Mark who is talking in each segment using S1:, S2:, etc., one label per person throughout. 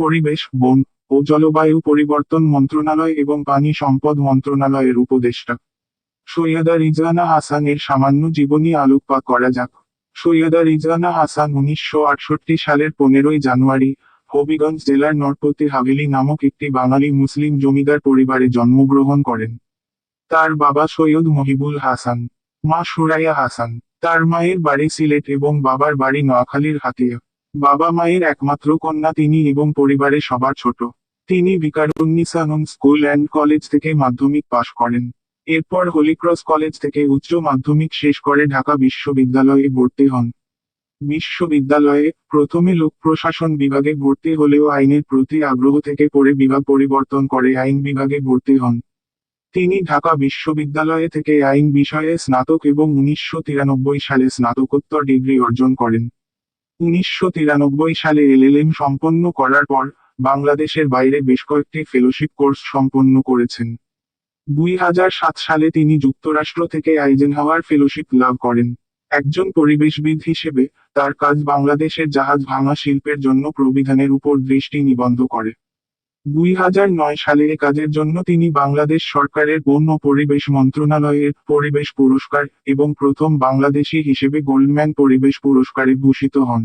S1: পরিবেশ, বন ও জলবায়ু পরিবর্তন মন্ত্রণালয় এবং পানি সম্পদ মন্ত্রণালয়ের উপদেষ্টা। সৈয়দা রিজওয়ানা হাসানের সামান্য জীবনী আলোকপাত করা যাক। সৈয়দা রিজওয়ানা হাসান উনিশশো আটষট্টি সালের পনেরোই জানুয়ারি, হবিগঞ্জ জেলার নরপতি হাভেলি নামক একটি বাঙালি মুসলিম জমিদার পরিবারে জন্মগ্রহণ করেন। তার বাবা সৈয়দ মহিবুল হাসান, মা সুরাইয়া হাসান, তার মায়ের বাড়ি সিলেট এবং বাবার বাড়ি নোয়াখালীর হাতিয়া। বাবা মায়ের একমাত্র কন্যা তিনি এবং পরিবারে সবার ছোট। তিনি বিকারুন্নিসানুন স্কুল অ্যান্ড কলেজ থেকে মাধ্যমিক পাশ করেন। এরপর হলিক্রস কলেজ থেকে উচ্চ মাধ্যমিক শেষ করে ঢাকা বিশ্ববিদ্যালয়ে ভর্তি হন। বিশ্ববিদ্যালয়ে প্রথমে লোক প্রশাসন বিভাগে ভর্তি হলেও আইনের প্রতি আগ্রহ থেকে পরে বিভাগ পরিবর্তন করে আইন বিভাগে ভর্তি হন। তিনি ঢাকা বিশ্ববিদ্যালয়ে থেকে আইন বিষয়ে স্নাতক এবং উনিশশো তিরানব্বই সালে স্নাতকোত্তর ডিগ্রি অর্জন করেন। উনিশশো তিরানব্বই সালে এলএলএম সম্পন্ন করার পর বাংলাদেশের বাইরে বেশ কয়েকটি ফেলোশিপ কোর্স সম্পন্ন করেছেন। দুই হাজার সাত সালে তিনি যুক্তরাষ্ট্র থেকে আইজেন হাওয়ার ফেলোশিপ লাভ করেন। একজন পরিবেশবিদ হিসেবে তার কাজ বাংলাদেশের জাহাজ ভাঙা শিল্পের জন্য প্রবিধানের উপর দৃষ্টি নিবন্ধ করে। দুই হাজার নয় সালে এ কাজের জন্য তিনি বাংলাদেশ সরকারের বন ও পরিবেশ মন্ত্রণালয়ের পরিবেশ পুরস্কার এবং প্রথম বাংলাদেশী হিসেবে গোল্ডম্যান পরিবেশ পুরস্কারে ভূষিত হন।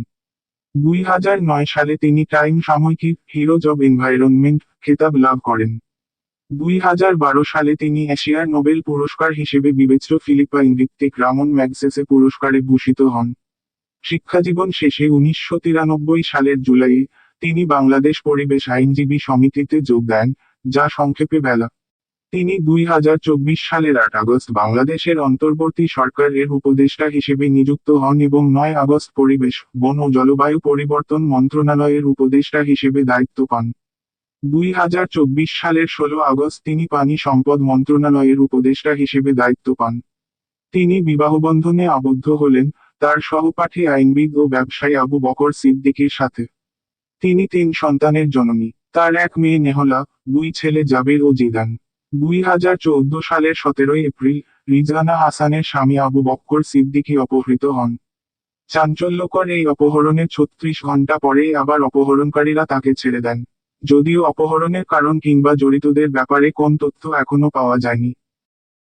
S1: দুই হাজার নয় সালে তিনি টাইম সাময়িকীর হিরোজ অব এনভায়রনমেন্ট খেতাব লাভ করেন। দুই হাজার বারো সালে তিনি এশিয়ার নোবেল পুরস্কার হিসেবে বিবেচ্য ফিলিপাইন ভিত্তিক রামন ম্যাগসেসে পুরস্কারে ভূষিত হন। শিক্ষাজীবন শেষে উনিশশো তিরানব্বই সালের জুলাইয়ে তিনি বাংলাদেশ পরিবেশ আইনজীবী সমিতিতে যোগ দেন, যা সংক্ষেপে বেলা। তিনি দুই হাজার চব্বিশ সালের আট আগস্ট বাংলাদেশের অন্তর্বর্তী সরকারের উপদেষ্টা হিসেবে নিযুক্ত হন এবং নয় আগস্ট পরিবেশ, বন ও জলবায়ু পরিবর্তন মন্ত্রণালয়ের উপদেষ্টা হিসেবে দায়িত্ব পান। দুই হাজার চব্বিশ সালের ষোলো আগস্ট তিনি পানি সম্পদ মন্ত্রণালয়ের উপদেষ্টা হিসেবে দায়িত্ব পান। তিনি বিবাহবন্ধনে আবদ্ধ হলেন, তার সহপাঠী আইনবিদ ও ব্যবসায়ী আবু বকর সিদ্দিকীর সাথে। তিনি তিন সন্তানের জননী। তার এক মেয়ে নেহলা, দুই ছেলে জাবির ও জিদান। দুই হাজার চৌদ্দ সালের সতেরোই এপ্রিল রিজানা হাসানের স্বামী আবু বক্কর সিদ্দিকী অপহৃত হন। চাঞ্চল্যকর এই অপহরণের ছত্রিশ ঘণ্টা পরেই আবার অপহরণকারীরা তাকে ছেড়ে দেন। যদিও অপহরণের কারণ কিংবা জড়িতদের ব্যাপারে কোন তথ্য এখনও পাওয়া যায়নি।